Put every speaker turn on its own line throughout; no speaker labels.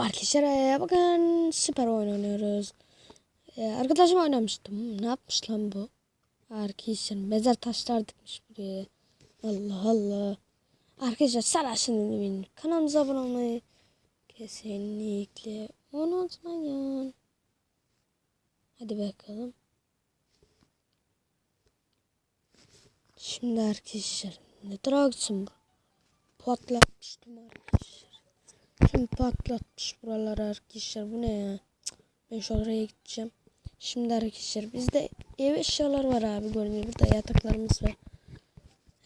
Merhaba arkadaşlar. Ee, Bugün süper oyun oynuyoruz. Ee, arkadaşım oynamıştım. Ne yapmış lan bu? Arkadaşlar mezar taşlar dikmiş buraya. Allah Allah. Arkadaşlar sarışın ünlüğün kanalımıza abone olmayı kesinlikle unutmayın. Hadi bakalım. Şimdi arkadaşlar ne taraksın bu? Patlatmıştım arkadaşlar. Kim patlatmış buraları arkadaşlar bu ne ya? Ben şu oraya gideceğim. Şimdi arkadaşlar bizde ev eşyalar var abi görünüyor. Burada yataklarımız var.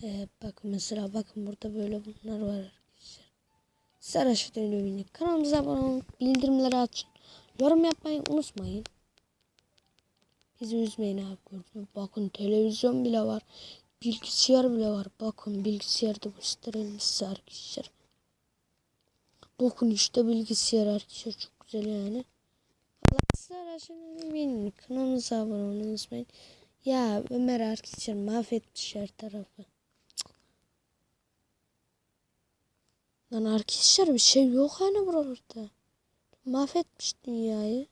Ee, bakın mesela bakın burada böyle bunlar var arkadaşlar. Saraşı dönüyor Kanalımıza abone olun. Bildirimleri açın. Yorum yapmayı unutmayın. Bizi üzmeyin abi gördünüz. Bakın televizyon bile var. Bilgisayar bile var. Bakın bilgisayarda gösterelim size arkadaşlar. Bakın işte bilgisayar arkadaşlar çok güzel yani. Allah sizler benim kanalımıza abone olmayı unutmayın. Ya Ömer arkadaşlar mahvetmiş her tarafı. Cık. Lan arkadaşlar bir şey yok hani buralarda. Mahvetmiş dünyayı.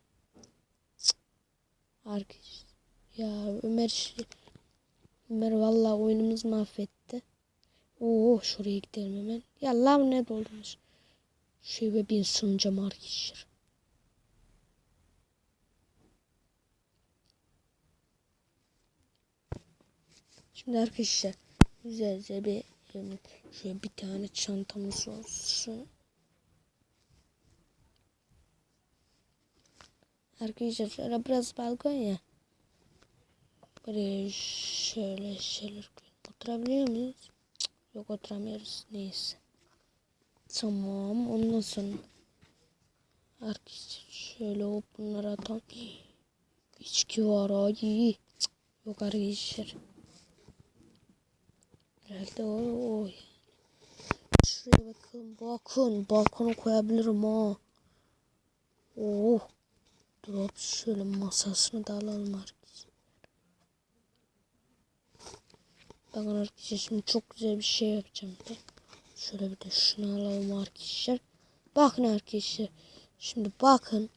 Cık. Arkadaşlar. Ya Ömer işte. Ömer vallahi oyunumuzu mahvetti. Oo şuraya gidelim hemen. Ya lav ne ve bir sunacağım arkadaşlar. Şimdi arkadaşlar güzelce bir şöyle bir tane çantamız olsun. Arkadaşlar şöyle biraz balkon ya. Buraya şöyle şeyler. Oturabiliyor muyuz? Yok oturamıyoruz. Neyse. Tamam. Ondan sonra arkadaşlar şöyle hop bunları atalım. İçki var ay. Yok arkadaşlar. Herhalde o, o. Şuraya bakın. Bakın. Balkona koyabilirim ha. Oh. Drop şöyle masasını da alalım arkadaşlar. Bakın arkadaşlar şimdi çok güzel bir şey yapacağım da. Şöyle bir de şunu alalım arkadaşlar. Bakın arkadaşlar. Şimdi bakın.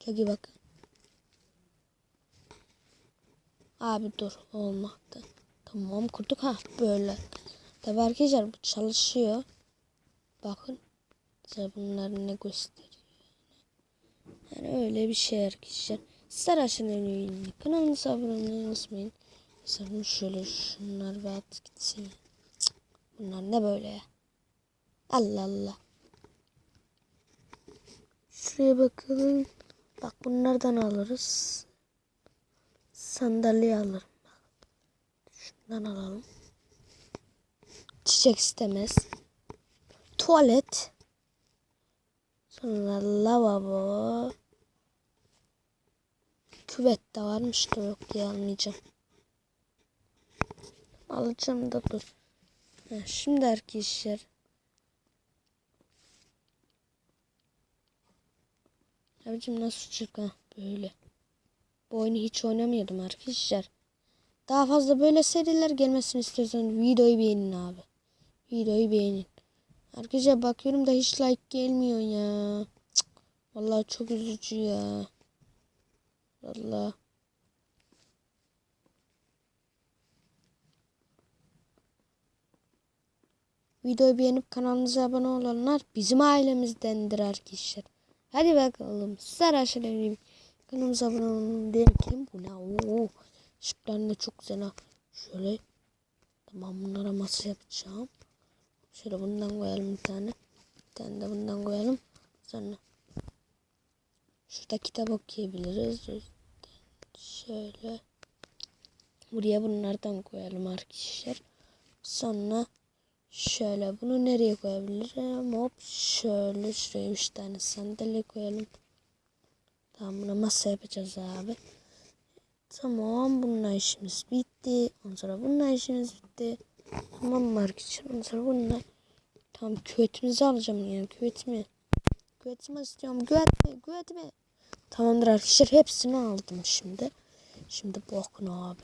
Çok iyi bakın. Abi dur olmadı. Tamam kurduk ha böyle. Tabi arkadaşlar bu çalışıyor. Bakın. Size bunları ne gösteriyor. Yani öyle bir şey arkadaşlar. Saraşın önüyle kanalımıza abone olmayı unutmayın. Mesela şöyle şunlar ve at gitsin. Bunlar ne böyle ya? Allah Allah. Şuraya bakalım. Bak bunlardan alırız. Sandalye alırım. Şundan alalım. Çiçek istemez. Tuvalet. Sonra lavabo. Küvet de varmış da yok diye almayacağım. Alacağım da dur. Şimdi arkadaşlar. Abicim nasıl çık ha böyle. Bu oyunu hiç oynamıyordum arkadaşlar. Daha fazla böyle seriler gelmesini istiyorsanız videoyu beğenin abi. Videoyu beğenin. Arkadaşlar bakıyorum da hiç like gelmiyor ya. Cık. Vallahi çok üzücü ya. Vallahi. Videoyu beğenip kanalımıza abone olanlar bizim ailemizdendir arkadaşlar. Hadi bakalım. Sizler aşağıya kanalımıza abone olun derken bu ne? Oo. Işıklar da çok güzel. Şöyle. Tamam bunlara masa yapacağım. Şöyle bundan koyalım bir tane. Bir tane de bundan koyalım. Sonra şurada kitap okuyabiliriz. Şöyle. Buraya bunlardan koyalım arkadaşlar. Sonra şöyle bunu nereye koyabilirim? Hop şöyle şuraya üç tane sandalye koyalım. Tamam buna masa yapacağız abi. Tamam bununla işimiz bitti. Ondan sonra bununla işimiz bitti. Tamam mı arkadaşlar? Ondan sonra bununla Tamam küvetimizi alacağım yani küvetimi. Küvetimi istiyorum. Küvetimi, küvetimi. Tamamdır arkadaşlar hepsini aldım şimdi. Şimdi bakın abi.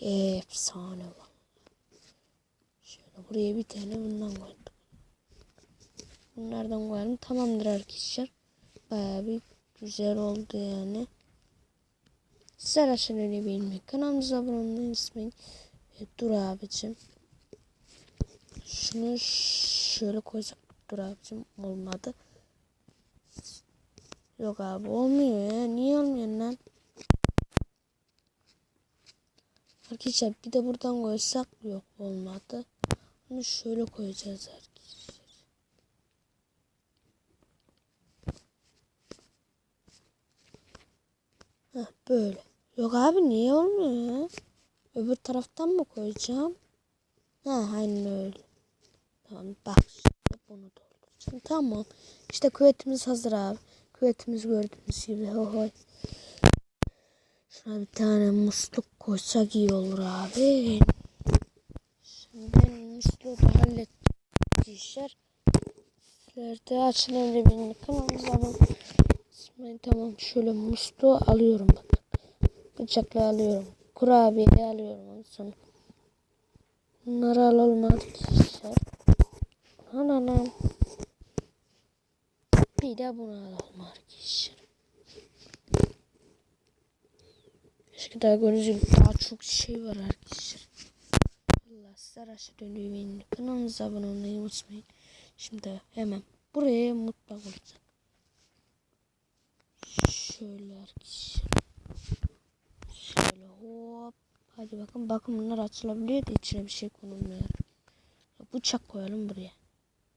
Efsane var. Buraya bir tane bundan koydum. Bunlardan koyalım. Tamamdır arkadaşlar. Bayağı bir güzel oldu yani. Sizler aşağıdan öyle bilmeyi. Kanalımıza abone olmayı unutmayın. E, dur abicim. Şunu şöyle koysak. Dur abicim. Olmadı. Yok abi olmuyor ya. Niye olmuyor lan? Arkadaşlar bir de buradan koysak yok olmadı. Bunu şöyle koyacağız arkadaşlar. Heh, böyle. Yok abi niye olmuyor ya? Öbür taraftan mı koyacağım? Ha aynen öyle. Tamam bak şimdi bunu dolduracağım. Tamam. İşte küvetimiz hazır abi. Küvetimiz gördüğünüz gibi. Hohoy. Şuna bir tane musluk koysak iyi olur abi. Şimdi ben musluğu da hallettim. İşler. Sizler de açılan revini kanalımıza abone olmayı. Tamam şöyle musluğu alıyorum bak. Bıçakla alıyorum. Kurabiye alıyorum ondan sonra. Bunları alalım arkadaşlar. Ananam. Bir de bunu alalım arkadaşlar. Keşke daha gördüğünüz daha çok şey var arkadaşlar. Sizler aşağı dönüyor benim kanalımıza abone olmayı unutmayın. Şimdi hemen buraya mutlak olacak. Şöyle arkadaşlar. Şöyle hop. Hadi bakın bakın bunlar açılabiliyor da içine bir şey konulmuyor. Bıçak koyalım buraya.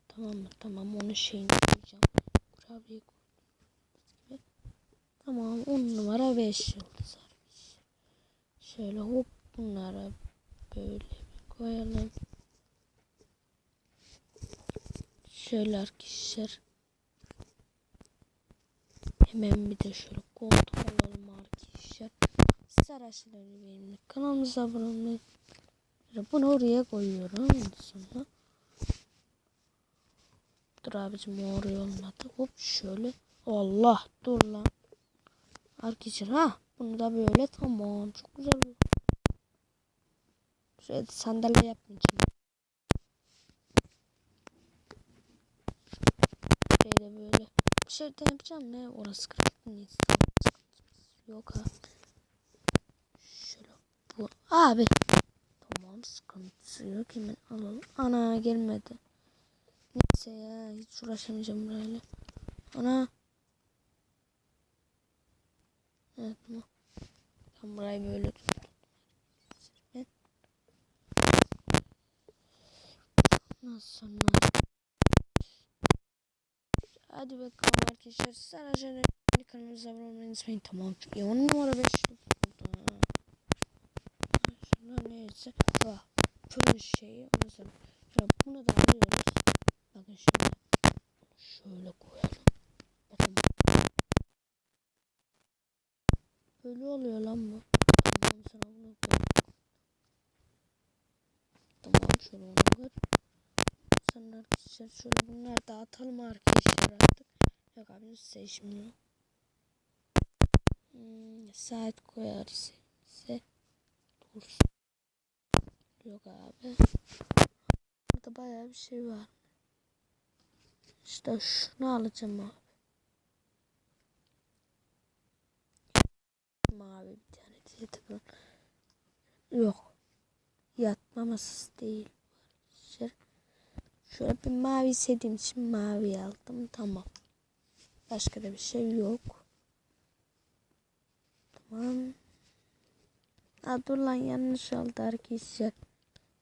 Tamam mı? Tamam onun şeyini koyacağım. Kurabiye koydum. Tamam 10 numara 5 yıldız arkadaşlar. Şöyle hop bunlara böyle koyalım. Şöyle arkadaşlar. Hemen bir de şöyle koltuk alalım arkadaşlar. Siz araçları benimle kanalımıza abone olmayı. Bunu oraya koyuyorum. Sonra. Dur abicim oraya olmadı. Hop şöyle. Allah dur lan. Arkadaşlar ha. Bunu da böyle tamam. Çok güzel Şöyle sandalye yapmayacağım. Şöyle böyle. Bir şey de yapacağım ne? Orası kırık? Neyse. Yok ha. Şöyle bu. Abi. Tamam sıkıntısı yok. Hemen alalım. Ana gelmedi. Neyse ya. Hiç uğraşamayacağım burayla. Ana. Evet tamam. Ben burayı böyle tuttum. Evet. Nasıl sonra? Hadi bakalım arkadaşlar. Sen aşağıda kanalımıza abone olmayı unutmayın. Tamam. Çünkü 10 numara 5 Şunlar neyse. Bak. Fırın şeyi. Ondan sonra. Şöyle bunu da alıyoruz. Bakın şimdi. Şöyle koyalım. Bakın. Böyle oluyor lan bu. Tamam sana bunu koy. Tamam şöyle onu koy. Sonra arkadaşlar şöyle bunları dağıtalım arkadaşlar artık. Yok abi yok. Hmm, saat koyarız. Size dursun. Yok abi. Burada bayağı bir şey var. İşte şunu alacağım abi. Mavi bir tane diye. Yok. Yatma masası değil. Şöyle, bir mavi istediğim için mavi aldım. Tamam. Başka da bir şey yok. Tamam. Aa, dur lan yanlış oldu arkadaşlar.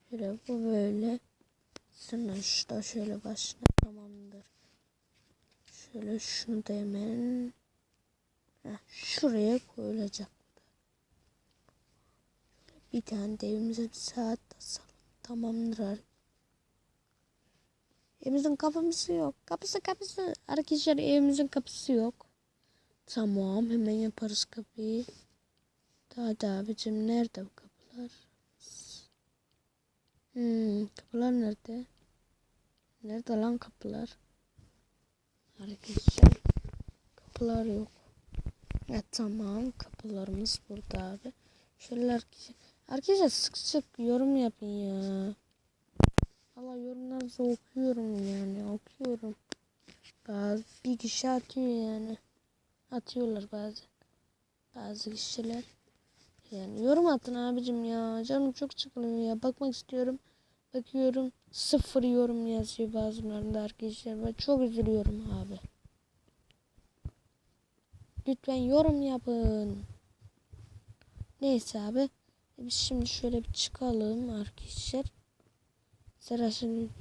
Şöyle bu böyle. Sonra da şöyle başına tamamdır. Şöyle şunu da hemen Heh, şuraya koyulacak. Bir tane de evimize bir saat asalım. Tamamdır arkadaşlar. Evimizin kapısı yok. Kapısı kapısı. Arkadaşlar evimizin kapısı yok. Tamam hemen yaparız kapıyı. Daha da abicim nerede bu kapılar? Hmm, kapılar nerede? Nerede lan kapılar? Arkadaşlar kapılar yok. Ya tamam kapılarımız burada abi. Şöyle arkadaşlar, arkadaşlar sık sık yorum yapın ya. Allah yorumlarınızı okuyorum yani okuyorum. Bazı bir kişi atıyor yani. Atıyorlar bazen. Bazı kişiler. Yani yorum atın abicim ya. Canım çok sıkılıyor ya. Bakmak istiyorum. Bakıyorum sıfır yorum yazıyor bazılarında arkadaşlar. Ben çok üzülüyorum abi. Lütfen yorum yapın. Neyse abi. Biz şimdi şöyle bir çıkalım arkadaşlar. Serasın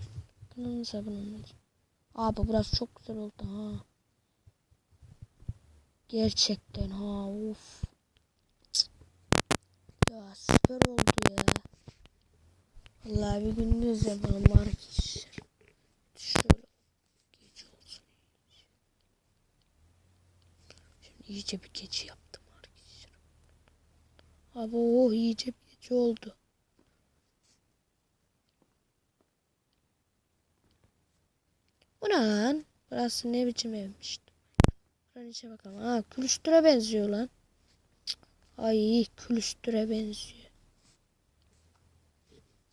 kanalımız abone olun. Abi burası çok güzel oldu ha. Gerçekten ha of. Ya süper oldu ya. Vallahi bir gündüz yapalım arkadaşlar. Şöyle gece olsun. Şimdi iyice bir gece yaptım arkadaşlar. Abi o iyice bir gece oldu. Bu ne lan? Burası ne biçim evmiş? Buranın içine bakalım. Aa külüstüre benziyor lan. Ay külüstüre benziyor.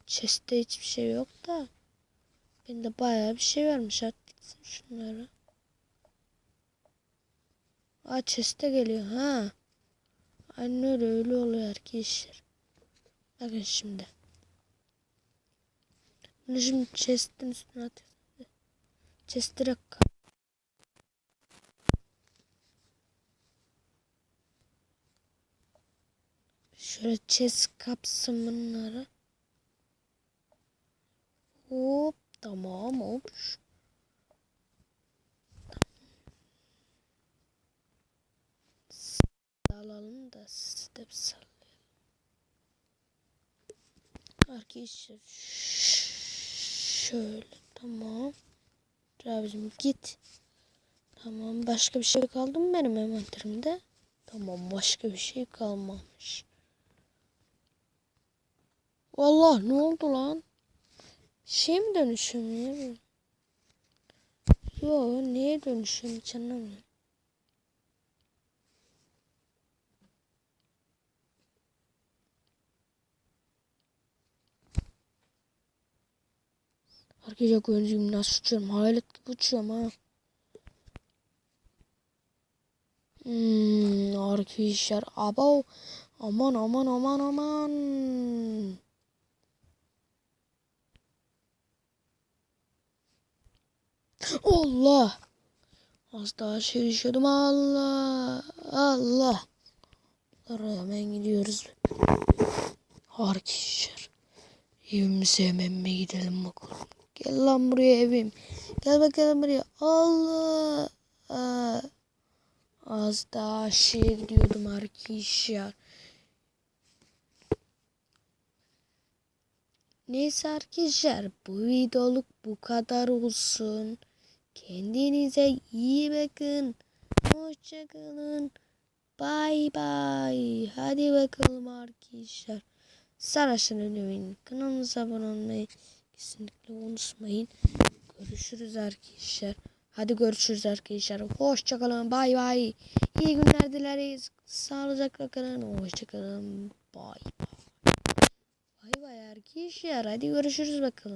Chest'te hiçbir şey yok da. Bende bayağı bir şey. At gitsin şunları. Aa chest'e geliyor ha. Aynen öyle öyle oluyor arkadaşlar. Bakın şimdi. Bunu şimdi chest'in üstüne atıyoruz. Chest direkt Şöyle chest kapsın bunları. Hop tamam hop. Alalım da step sallayalım. Arkadaşlar şöyle tamam. Dur abicim git. Tamam başka bir şey kaldı mı benim envanterimde? Tamam başka bir şey kalmamış. Allah ne oldu lan? Şey mi dönüşüm ya? Yo neye dönüşüm hiç anlamıyorum. Arkadaşlar gördüğüm nasıl uçuyorum. Hayalet gibi uçuyorum ha. Hmm, arkadaşlar abo aman aman aman aman. Allah. Az daha şey düşüyordum. Allah. Allah. Hemen gidiyoruz. Arkadaşlar. Evimize hemen mi gidelim bakalım. Gel lan buraya evim. Gel bakalım buraya. Allah. Aa. Az daha şeye gidiyordum arkadaşlar. Neyse arkadaşlar bu videoluk bu kadar olsun. Kendinize iyi bakın. Hoşçakalın. Bay bay. Hadi bakalım arkadaşlar. Saraşın Ölüm'ün kanalımıza abone olmayı kesinlikle unutmayın. Görüşürüz arkadaşlar. Hadi görüşürüz arkadaşlar. Hoşçakalın. Bay bay. İyi günler dileriz. Sağlıcakla kalın. Hoşçakalın. Bay bay. Bay bay arkadaşlar. Hadi görüşürüz bakalım.